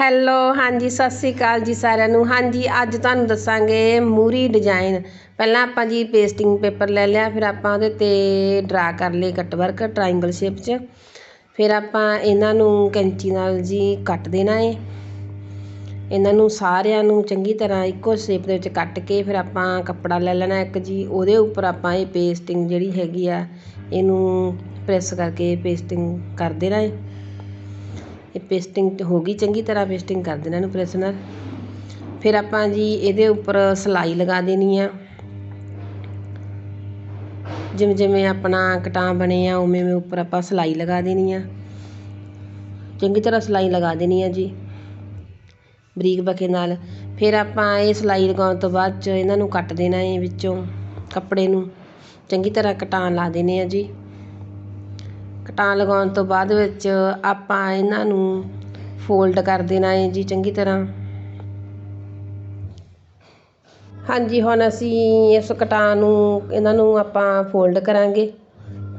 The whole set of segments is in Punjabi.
ਹੈਲੋ ਹਾਂਜੀ, ਸਤਿ ਸ੍ਰੀ ਅਕਾਲ ਜੀ ਸਾਰਿਆਂ ਨੂੰ। ਹਾਂਜੀ, ਅੱਜ ਤੁਹਾਨੂੰ ਦੱਸਾਂਗੇ ਮੂਰੀ ਡਿਜ਼ਾਈਨ ਪਹਿਲਾਂ ਆਪਾਂ ਜੀ ਪੇਸਟਿੰਗ ਪੇਪਰ ਲੈ ਲਿਆ, ਫਿਰ ਆਪਾਂ ਉਹਦੇ ਤੇ ਡਰਾ ਕਰ ਲਏ ਕੱਟ ਵਰਕ ਟ੍ਰਾਇੰਗਲ ਸ਼ੇਪ 'ਚ। ਫਿਰ ਆਪਾਂ ਇਹਨਾਂ ਨੂੰ ਕੈਂਚੀ ਨਾਲ ਜੀ ਕੱਟ ਦੇਣਾ ਏ। ਇਹਨਾਂ ਨੂੰ ਸਾਰਿਆਂ ਨੂੰ ਚੰਗੀ ਤਰ੍ਹਾਂ ਇੱਕੋ ਸ਼ੇਪ ਦੇ ਵਿੱਚ ਕੱਟ ਕੇ ਫਿਰ ਆਪਾਂ ਕੱਪੜਾ ਲੈ ਲੈਣਾ ਇੱਕ ਜੀ। ਉਹਦੇ ਉੱਪਰ ਆਪਾਂ ਇਹ ਪੇਸਟਿੰਗ ਜਿਹੜੀ ਹੈਗੀ ਆ, ਇਹਨੂੰ ਪ੍ਰੈਸ ਕਰਕੇ ਪੇਸਟਿੰਗ ਕਰ ਦੇਣਾ ਏ। ਇਹ ਪੇਸਟਿੰਗ ਹੋ ਗਈ, ਚੰਗੀ ਤਰ੍ਹਾਂ ਪੇਸਟਿੰਗ ਕਰ ਦੇਣਾ ਇਹਨੂੰ ਪ੍ਰੈਸ ਨਾਲ ਫਿਰ ਆਪਾਂ ਜੀ ਇਹਦੇ ਉੱਪਰ ਸਿਲਾਈ ਲਗਾ ਦੇਣੀ ਆ। ਜਿਵੇਂ ਜਿਵੇਂ ਆਪਣਾ ਕਟਾਂ ਬਣੇ ਆ, ਉਵੇਂ ਉਵੇਂ ਉੱਪਰ ਆਪਾਂ ਸਿਲਾਈ ਲਗਾ ਦੇਣੀ ਆ। ਚੰਗੀ ਤਰ੍ਹਾਂ ਸਿਲਾਈ ਲਗਾ ਦੇਣੀ ਆ ਜੀ, ਬਰੀਕ ਬਕੇ ਨਾਲ। ਫਿਰ ਆਪਾਂ ਇਹ ਸਿਲਾਈ ਲਗਾਉਣ ਤੋਂ ਬਾਅਦ 'ਚ ਇਹਨਾਂ ਨੂੰ ਕੱਟ ਦੇਣਾ ਹੈ ਵਿੱਚੋਂ ਕੱਪੜੇ ਨੂੰ। ਚੰਗੀ ਤਰ੍ਹਾਂ ਕਟਾਂ ਲਾ ਦੇਣੇ ਆ ਜੀ। ਕਟਾਂ ਲਗਾਉਣ ਤੋਂ ਬਾਅਦ ਵਿੱਚ ਆਪਾਂ ਇਹਨਾਂ ਨੂੰ ਫੋਲਡ ਕਰ ਦੇਣਾ ਹੈ ਜੀ ਚੰਗੀ ਤਰ੍ਹਾਂ। ਹਾਂਜੀ, ਹੁਣ ਅਸੀਂ ਇਸ ਕਟਾਂ ਨੂੰ, ਇਹਨਾਂ ਨੂੰ ਆਪਾਂ ਫੋਲਡ ਕਰਾਂਗੇ।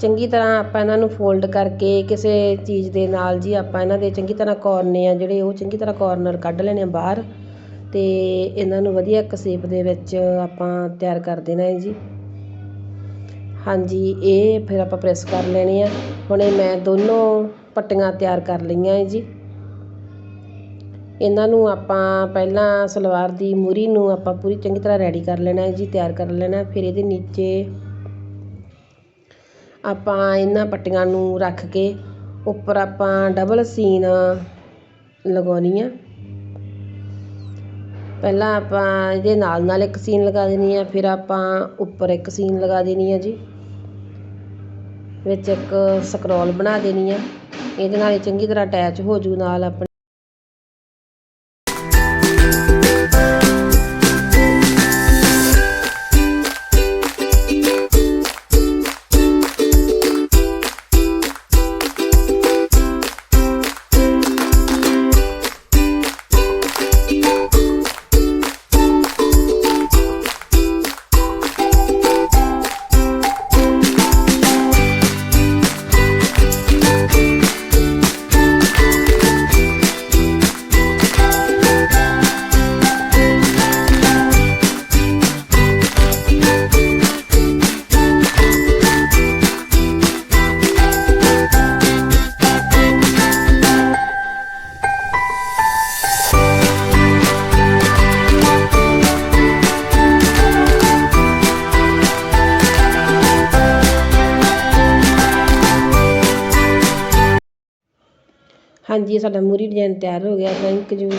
ਚੰਗੀ ਤਰ੍ਹਾਂ ਆਪਾਂ ਇਹਨਾਂ ਨੂੰ ਫੋਲਡ ਕਰਕੇ ਕਿਸੇ ਚੀਜ਼ ਦੇ ਨਾਲ ਜੀ ਆਪਾਂ ਇਹਨਾਂ ਦੇ ਚੰਗੀ ਤਰ੍ਹਾਂ ਕੋਰਨੇ ਆ ਜਿਹੜੇ ਉਹ ਚੰਗੀ ਤਰ੍ਹਾਂ ਕੋਰਨਰ ਕੱਢ ਲੈਣੇ ਆ ਬਾਹਰ ਤੇ ਇਹਨਾਂ ਨੂੰ ਵਧੀਆ ਇੱਕ ਸ਼ੇਪ ਦੇ ਵਿੱਚ ਆਪਾਂ ਤਿਆਰ ਕਰ ਦੇਣਾ ਹੈ ਜੀ। ਹਾਂਜੀ, ਇਹ ਫਿਰ ਆਪਾਂ ਪ੍ਰੈਸ ਕਰ ਲੈਣੇ ਆ। ਹੁਣ ਇਹ ਮੈਂ ਦੋਨੋਂ ਪੱਟੀਆਂ ਤਿਆਰ ਕਰ ਲਈਆਂ ਹੈ ਜੀ। ਇਹਨਾਂ ਨੂੰ ਆਪਾਂ ਪਹਿਲਾਂ ਸਲਵਾਰ ਦੀ ਮੂਰੀ ਨੂੰ ਆਪਾਂ ਪੂਰੀ ਚੰਗੀ ਤਰ੍ਹਾਂ ਰੈਡੀ ਕਰ ਲੈਣਾ ਹੈ ਜੀ, ਤਿਆਰ ਕਰ ਲੈਣਾ ਫਿਰ ਇਹਦੇ ਨੀਚੇ ਆਪਾਂ ਇਹਨਾਂ ਪੱਟੀਆਂ ਨੂੰ ਰੱਖ ਕੇ ਉੱਪਰ ਆਪਾਂ ਡਬਲ ਸੀਨ ਲਗਾਉਣੀ ਆ। ਪਹਿਲਾਂ ਆਪਾਂ ਇਹਦੇ ਨਾਲ ਨਾਲ ਇੱਕ ਸੀਨ ਲਗਾ ਦੇਣੀ ਆ, ਫਿਰ ਆਪਾਂ ਉੱਪਰ ਇੱਕ ਸੀਨ ਲਗਾ ਦੇਣੀ ਆ ਜੀ। ਵਿੱਚ ਇੱਕ ਸਕਰੋਲ ਬਣਾ ਦੇਣੀ ਆ। ਇਹਦੇ ਨਾਲ ਚੰਗੀ ਤਰ੍ਹਾਂ ਅਟੈਚ ਹੋ ਜੂ ਨਾਲ ਆਪਣੇ। ਹਾਂਜੀ ਸਾਡਾ ਮੂਰੀ ਡਿਜ਼ਾਇਨ ਤਿਆਰ ਹੋ ਗਿਆ ਥੈਂਕ ਯੂ